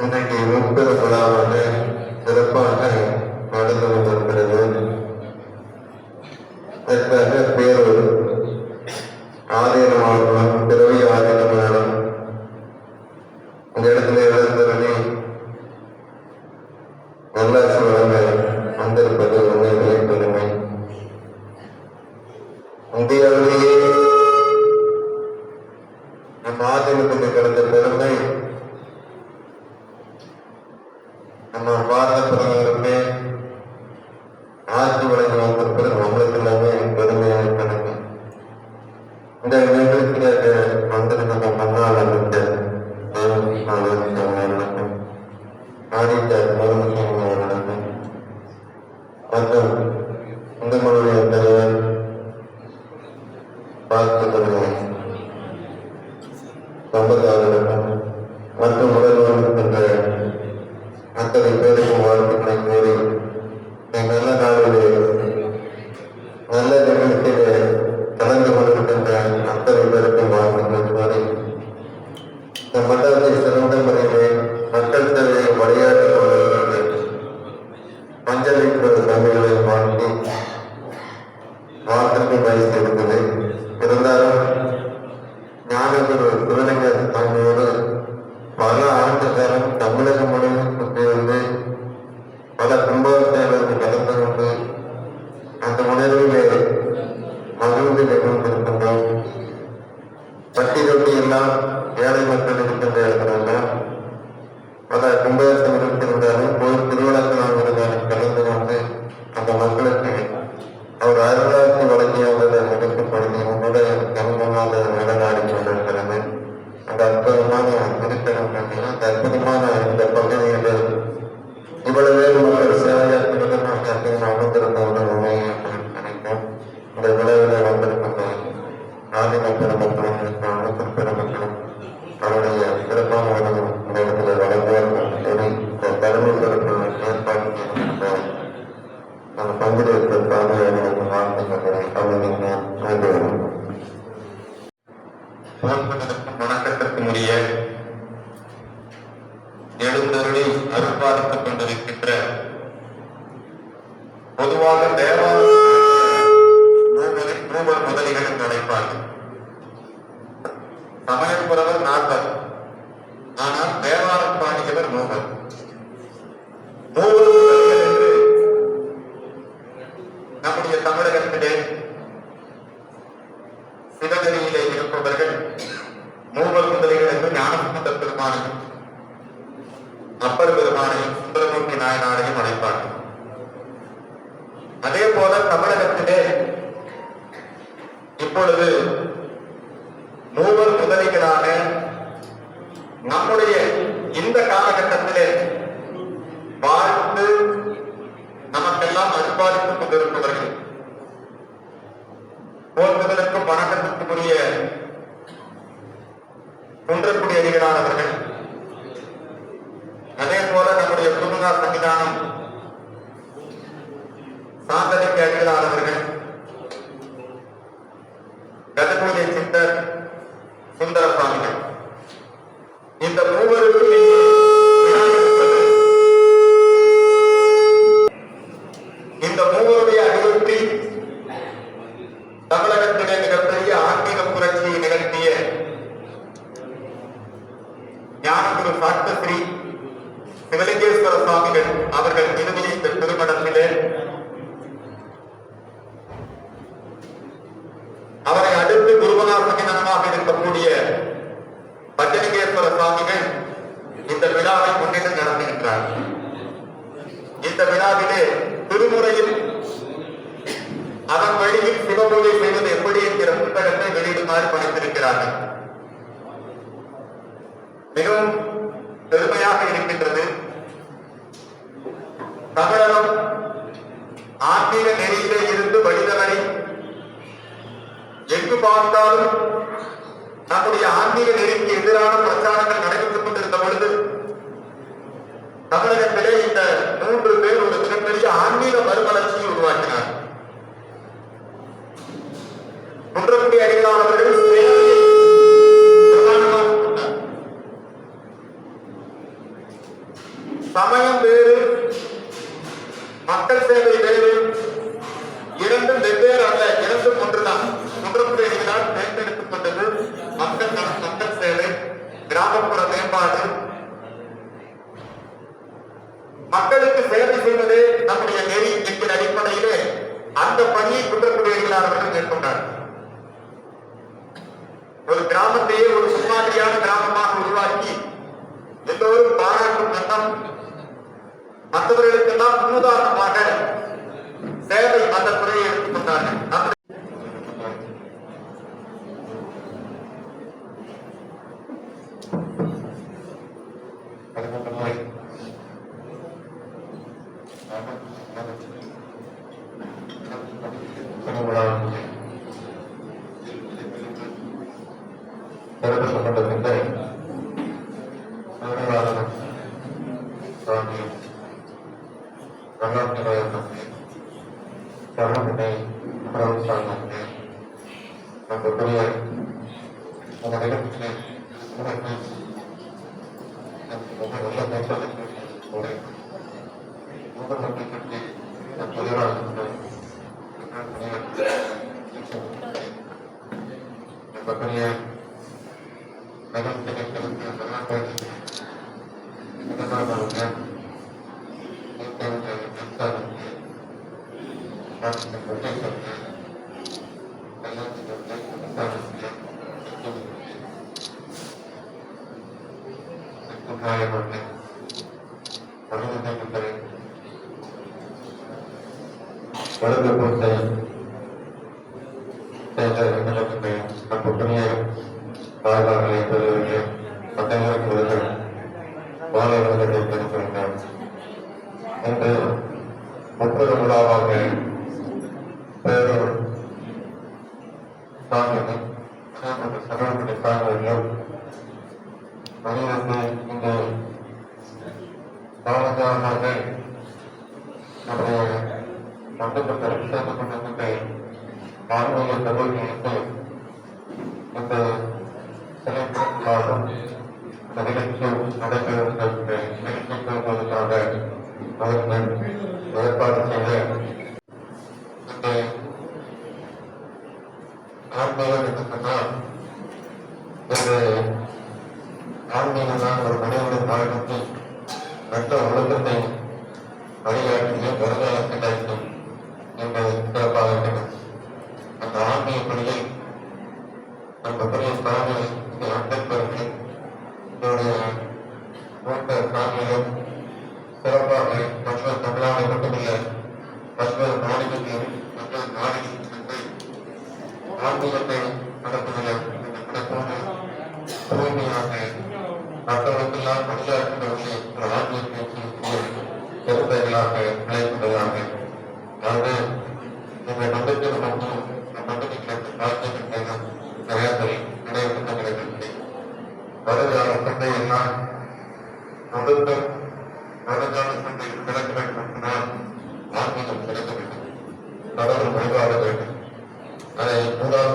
இன்றைக்கு முப்பது Cuando பட்டி தொட்டி எல்லாம் ஏழை மக்கள் இருக்கின்ற கொண்டிருக்கின்ற பொதுவாக தேவாலய மூவர் முதலிகள் என்று அழைப்பார்கள். சமயப்புறவர் நால்வர் ஆனால் தேவாரம் பாடியவர் மூவர் மூவர் நம்முடைய தமிழகத்திலே சிவகரியிலே இருப்பவர்கள் மூவர் முதலிகள் என்று ஞானசம்பந்த பெருமானது அப்பர் பெருமானையும் சுந்தரமூர்த்தி நாயனாரையும் அழைப்பார்கள். அதே போல தமிழகத்திலே இப்பொழுது மூவர் முதலிகளாக நம்முடைய இந்த காலகட்டத்திலே வாழ்ந்து நமக்கெல்லாம் அனுபாதித்துக் கொண்டிருப்பவர்கள் போற்றுதலுக்கும் வணக்கத்திற்குரிய குன்றக்குடி அடிகளானவர்கள் தான் இந்த விழாவிலே திருமுறையில் அதன் வழியில் சிவபூஜை செய்வது எப்படி என்கிற புத்தகத்தை வெளியிடுமாறு பணித்திருக்கிறார்கள். மிகவும் பெருமையாக இருக்கின்றது. தமிழகம் ஆன்மீக நெறியிலே இருந்து வழிதவறி எங்கு பார்த்தாலும் நம்முடைய ஆன்மீக நெறிக்கு எதிரான பிரச்சாரங்கள் நடைபெற்றுக் கொண்டிருந்த பொழுது தமிழகத்திலே இந்த மூன்று பேர் ஒரு மிகப்பெரிய ஆன்மீக மறுமலர்ச்சியை உருவாக்கினார். குன்றக்குடி அடிகளானவர்கள் சமயம் வேறு மக்கள் சேவை வேறு மற்றவர்களுக்கு மற்றவர்களுக்கெல்லாம் முன்னுதாரணமாக சேவை அந்த துறையை எடுத்துக்கொண்டார்கள் அந்த Gracias. பொறுத்த நம்முடைய பாதுகாவலை பெறுவதற்கு பத்தங்களுக்கு விருதுகள் மாலை விருதுகளை பெறுகின்றனர் முப்பது விழாவாக பேரூர் சாமி சரணப்பட்ட சாமிகள் மனிதத்தை இந்த காலங்காலமாக நம்முடைய சம்பந்தப்பட்ட சேர்ந்து கொண்டிருக்கின்ற ஆன்மீக தகவல்களுக்கு இந்த சிலைக்காகவும் இந்த நிகழ்ச்சி நடைபெறுவதற்கு நிகழ்ச்சி அவர்கள் ஏற்பாடு செய்த இந்த ஆன்மீகம் என்று சொன்னால் ஒரு ஆன்மீகம் தான் ஒரு மனிதனுடைய மற்ற வழிகாட்டிய வருங்காலத்தில் இருக்கும் என்று சிறப்பாக இருக்கிறது அந்த ஆன்மீக பணியை அந்த பெரிய சாமி ஸ்ரீ அம்பேத்கருக்கு என்னுடைய மூத்த சாமியிலும் சிறப்பாக மற்ற தமிழ்நாடு மட்டுமில்லை மற்ற மாநிலங்களிலும் மற்ற நாடுகளில் சென்று ஆன்மீகத்தை நடத்துவதில் நடப்போது தூய்மையாக மற்றவர்களுக்கெல்லாம் வழிகாட்டுவதற்கு ஒரு ஆன்மீகத்தை பெருந்தைகளாக விளைவிப்பதாக அதாவது இந்த நம்பிக்கை மட்டும் நம்பிக்கை பார்த்து நிறைய பேர் நடைபெற்று கிடைக்கிறது வருங்கால சண்டை எல்லாம் நடுத்தம் வருங்கால சந்தை கிடைக்க வேண்டும் என்றால் ஆன்மீகம் கிடைக்க வேண்டும். கடவுள் வழிபாட வேண்டும் அதை மூடாது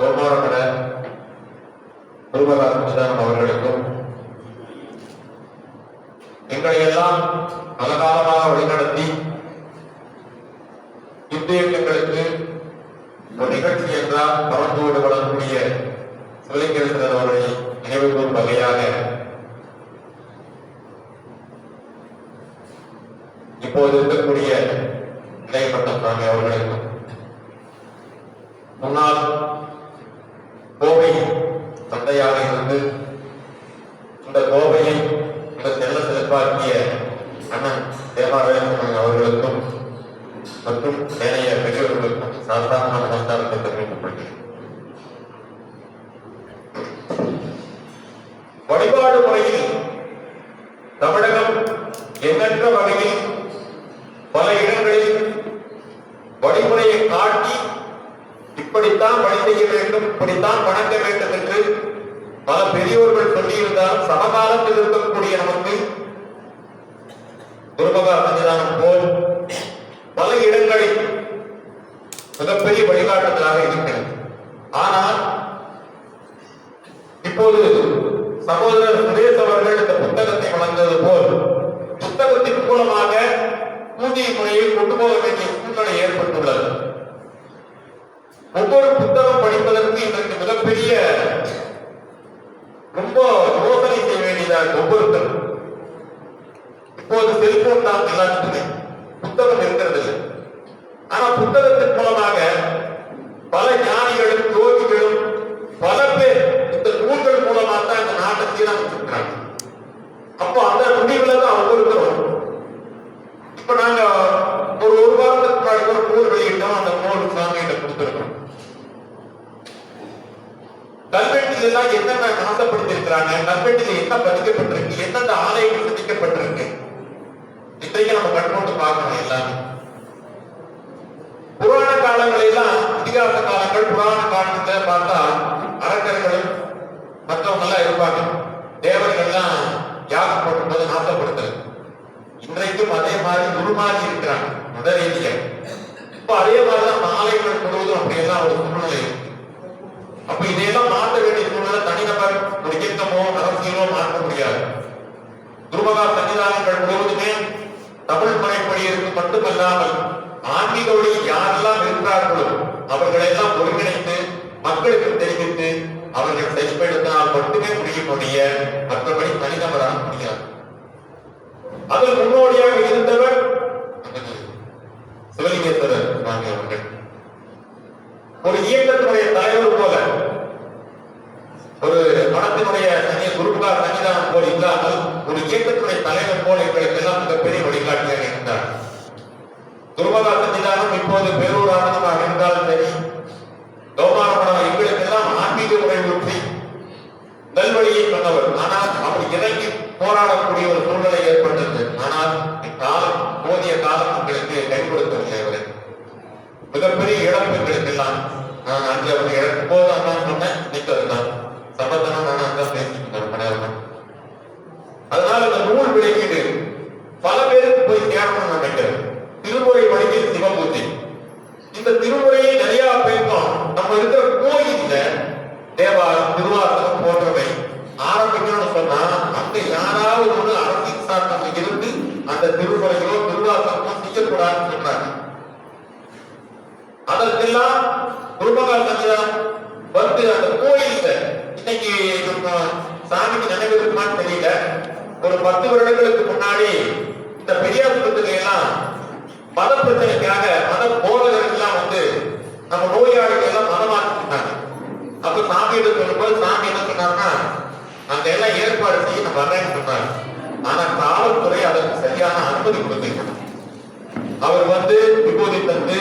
கோமாரப்பட குருபராமதானம் அவர்களுக்கும் எங்களை எல்லாம் பல காலமாக வழிநடத்தி இந்து இயக்கங்களுக்கு ஒரு நிகழ்ச்சி என்றால் பரந்தோடு வளரக்கூடிய சிவலிங்கேஸ்வரர் அவர்களை நினைவு கூறும் வகையாக இப்போது இருக்கக்கூடிய இடைப்பட்ட சுவாமி அவர்களுக்கும் முன்னாள் முறையில் தமிழகம் எண்ணற்ற வகையில் பல இடங்களில் வழிமுறையை காட்டி இப்படித்தான் வழி செய்ய வேண்டும் இப்படித்தான் வணங்க வேண்டும் என்று பல பெரியோர்கள் சொல்லியிருந்தால் சமகாலத்தில் இருக்கக்கூடிய நமக்கு குருமகா சன்னிதானம் போல் பல இடங்களில் மிகப்பெரிய வழிகாட்டுதலாக இருக்கிறது. ஆனால் இப்போது சகோதரர் சுரேஷ் அவர்கள் இந்த புத்தகத்தை வழங்குவது போல் புத்தகத்தின் மூலமாக பூஜை முறையை கொண்டு போக வேண்டிய சூழ்நிலை ஏற்பட்டுள்ளது. ஒவ்வொரு புத்தகம் படிப்பதற்கு இன்றைக்கு மிகப்பெரிய ரொம்ப யோசனை செய்ய வேண்டியதாக ஒவ்வொருத்தரும். இப்போது செல்போன் தான் எல்லாத்துக்குமே புத்தகம் இருக்கிறது இல்லை நம்ம கண்கொண்டு பார்க்கணும் எல்லாமே புராண காலங்களெல்லாம் இதிகாச காலங்கள் புராண காலத்துல பார்த்தா அரக்கர்கள் மற்றவங்க எல்லாம் இருப்பாங்க. தேவர்கள் எல்லாம் யாகம் பண்ணும்போது நாசப்படுத்துறது. இன்றைக்கும் அதே மாதிரி உருமாறி இருக்கிறாங்க மத ரீதியா இப்ப அதே மாதிரிதான் மாலைகள் முழுவதும் அப்படியெல்லாம் ஒரு சூழ்நிலை. அப்ப இதையெல்லாம் மாற்ற வேண்டிய சூழ்நிலை தனிநபர் ஒரு இயக்கமோ அரசியலோ மாற்ற முடியாது துருமகா சன்னிதானங்கள் முழுவதுமே தமிழ் முறைப்படி மட்டுமல்லாமல் ஆன்மீக யாரெல்லாம் இருக்கிறார்களோ அவர்களெல்லாம் ஒருங்கிணைத்து மக்களுக்கு தெரிவித்து அவர்கள் செயல்படுத்தால் மட்டுமே முடியும் முடிய மற்றபடி தனிநபராக முடியாது. அதில் முன்னோடியாக இருந்தவர் நமது சிவலிங்கேஸ்வரர் சுவாமி அவர்கள். ஒரு இயக்கத்தினுடைய தலைவர் போல ஒரு மனத்தினுடைய தனி குருக்கார் சன்னிதானம் போல் இல்லாமல் ஒரு இயக்கத்துடைய தலைவர் போல் எங்களுக்கு எல்லாம் மிகப்பெரிய வழிகாட்டியாக இருந்தார். குருபகா சன்னிதானம் இப்போது பேரூர் இருந்தால் இருந்தாலும் சரி. கௌமாரமடம் எங்களுக்கு எல்லாம் ஆன்மீக முறை ஊற்றி நல்வழியை சொன்னவர். ஆனால் அவர் இறங்கி போராடக்கூடிய ஒரு சூழ்நிலை ஏற்பட்டது. ஆனால் இக்காலம் போதிய காலம் உங்களுக்கு கை கொடுக்கவில்லை அவரை. மிகப்பெரிய இழப்பு எங்களுக்கு எல்லாம் நான் அன்று அவர் இழக்கும் போது அதான் சொன்னேன். இன்னைக்கு அதுதான். சம்பந்தம் நான் அதான் பேசிட்டு இருந்தேன் அதனால இந்த நூல் விலை பல பேருக்கு போய் சேரணும்னு நினைக்கிறேன் திருமுறை வழியில் சிவபூஜை இந்த திருமுறையை நிறைய பேசணும் நம்ம இருக்கிற கோயில்ல தேவாரம் திருவாசகம் போன்றவை ஆரம்பிக்கணும்னு சொன்னா அங்க யாராவது ஒரு அரசியல் சார்ந்தவங்க இருந்து அந்த திருமுறைகளோ திருவாசகமோ செய்யக்கூடாதுன்னு சொன்னாங்க அதற்கெல்லாம் குருமகா சன்னிதானம் வந்து அந்த கோயில்ல இன்னைக்கு நம்ம சாமிக்கு நினைவு இருக்குமான்னு தெரியல. ஒரு பத்து வருடங்களுக்கு முன்னாடி இந்த பெரியாஸ்பத்திரியில எல்லாம் மத பிரச்சனைக்காக மத போதகர்கள் எல்லாம் வந்து நம்ம நோயாளிகள் எல்லாம் மதமாக்கிட்டாங்க. அப்ப சாமியிட சொல்லும்போது சாமி என்ன சொன்னாருன்னா அந்த எல்லாம் ஏற்பாடு செய்ய நான் வரேன்னு சொன்னாங்க ஆனா காவல்துறை அதற்கு சரியான அனுமதி கொடுக்கல அவர் வந்து விபூதி தந்து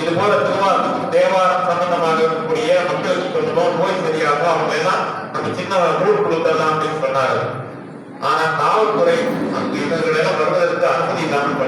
இது போல திருவாரூர் தேவாரம் சம்பந்தமாக இருக்கக்கூடிய மக்களுக்கு கொஞ்சம் நோய் சரியாக அவங்க எல்லாம் நம்ம சின்ன நூல் கொடுத்தலாம் அப்படின்னு சொன்னாரு. ஆனா காவல்துறை அங்கு இவர்கள் எல்லாம் வருவதற்கு அனுமதி இல்லாமல்